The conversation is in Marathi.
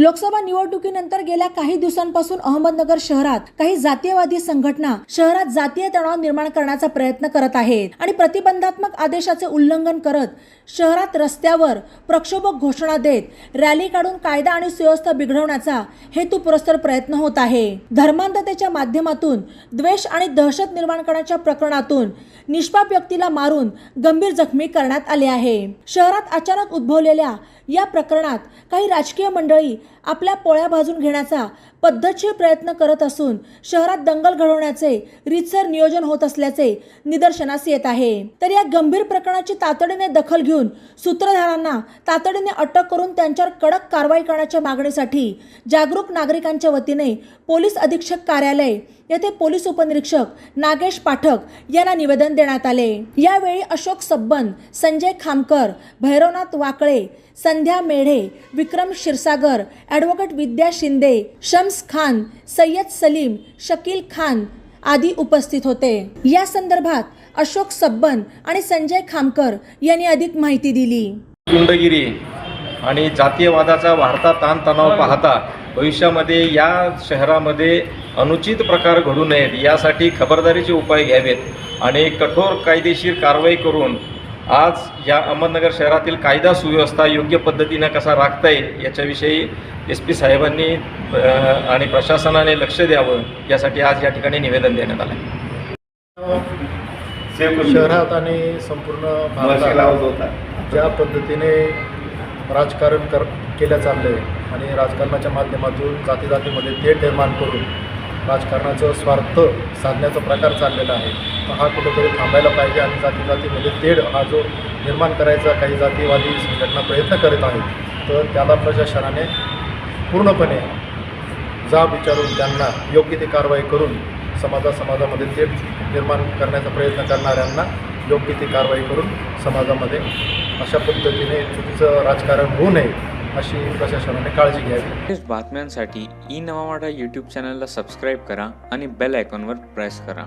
लोकसभा निवडणुकीनंतर गेल्या काही दिवसांपासून अहमदनगर शहरात काही जातीयवादी संघटना शहरात जातीय तणाव निर्माण करण्याचा प्रयत्न करत आहेत आणि प्रतिबंधात्मक आदेशाचे उल्लंघन करत शहरात रस्त्यावर प्रक्षोभक घोषणा देत रॅली काढून कायदा आणि सुव्यवस्था बिघडवण्याचा हेतुपुरस्तर प्रयत्न होत आहे. धर्मांधतेच्या माध्यमातून द्वेष आणि दहशत निर्माण करण्याच्या प्रकरणातून निष्पाप व्यक्तीला मारून गंभीर जखमी करण्यात आले आहे. शहरात अचानक उद्भवलेल्या या प्रकरणात काही राजकीय मंडळी आपल्या पोळ्या भाजून घेण्याचा पद्धतशीर प्रयत्न करत असून शहरात दंगल घडवण्याचे रीतसर नियोजन होत असल्याचे निदर्शनास येत आहे. तर या गंभीर प्रकरणाची तातडीने दखल घेऊन सूत्रधारांना तातडीने अटक करून त्यांच्यावर कडक कारवाई करण्याच्या मागणीसाठी जागरूक नागरिकांच्या वतीने पोलीस अधीक्षक कार्यालय येथे पोलीस उपनिरीक्षक नागेश पाठक यांना निवेदन देण्यात आले. यावेळी अशोक सब्बन संजय खामकर भैरवनाथ वाकळे संध्या मेढे विक्रम क्षीरसागर ॲडव्होकेट विद्या शिंदे शम्स खान सय्यद सलीम शकील खान आदी उपस्थित होते. या संदर्भात अशोक सब्बन आणि संजय खामकर यांनी अधिक माहिती दिली. गुंडगिरी आणि जातीयवादाचा वाढता ताणतणाव पाहता भविष्यामध्ये या शहरामध्ये अनुचित प्रकार घडू नयेत यासाठी खबरदारीचे उपाय घ्यावेत आणि कठोर कायदेशीर कारवाई करून आज या अहमदनगर शहरातील कायदा सुव्यवस्था योग्य पद्धतीनं कसा राखता येईल याच्याविषयी एस पी साहेबांनी आणि प्रशासनाने लक्ष द्यावं यासाठी आज या ठिकाणी निवेदन देण्यात आलं आहे शहरात आणि संपूर्ण भारतात ज्या पद्धतीने राजकारण कर केलं चाललं आहे आणि राजकारणाच्या माध्यमातून जाती जातीमध्ये तेढ निर्माण करून राजकारणाचं स्वार्थ साधण्याचा प्रकार चाललेला आहे. तर हा कुठेतरी थांबायला पाहिजे आणि जाती जातीमध्ये तेढ हा जो निर्माण करायचा काही जातीवादी संघटना प्रयत्न करत आहेत तर त्याला प्रशासनाने पूर्णपणे जाब विचारून त्यांना योग्य ती कारवाई करून समाजा समाजामध्ये तेढ निर्माण करण्याचा प्रयत्न करणाऱ्यांना योग्य ती कारवाई करून समाजामध्ये अशा पद्धतीने चुकीचं राजकारण होऊ नये. अशी प्रशासनाने काळजी घ्यावी. बातम्यांसाठी ई नवामाडा यूट्यूब चॅनलला सबस्क्राईब करा आणि बेल आयकॉनवर प्रेस करा.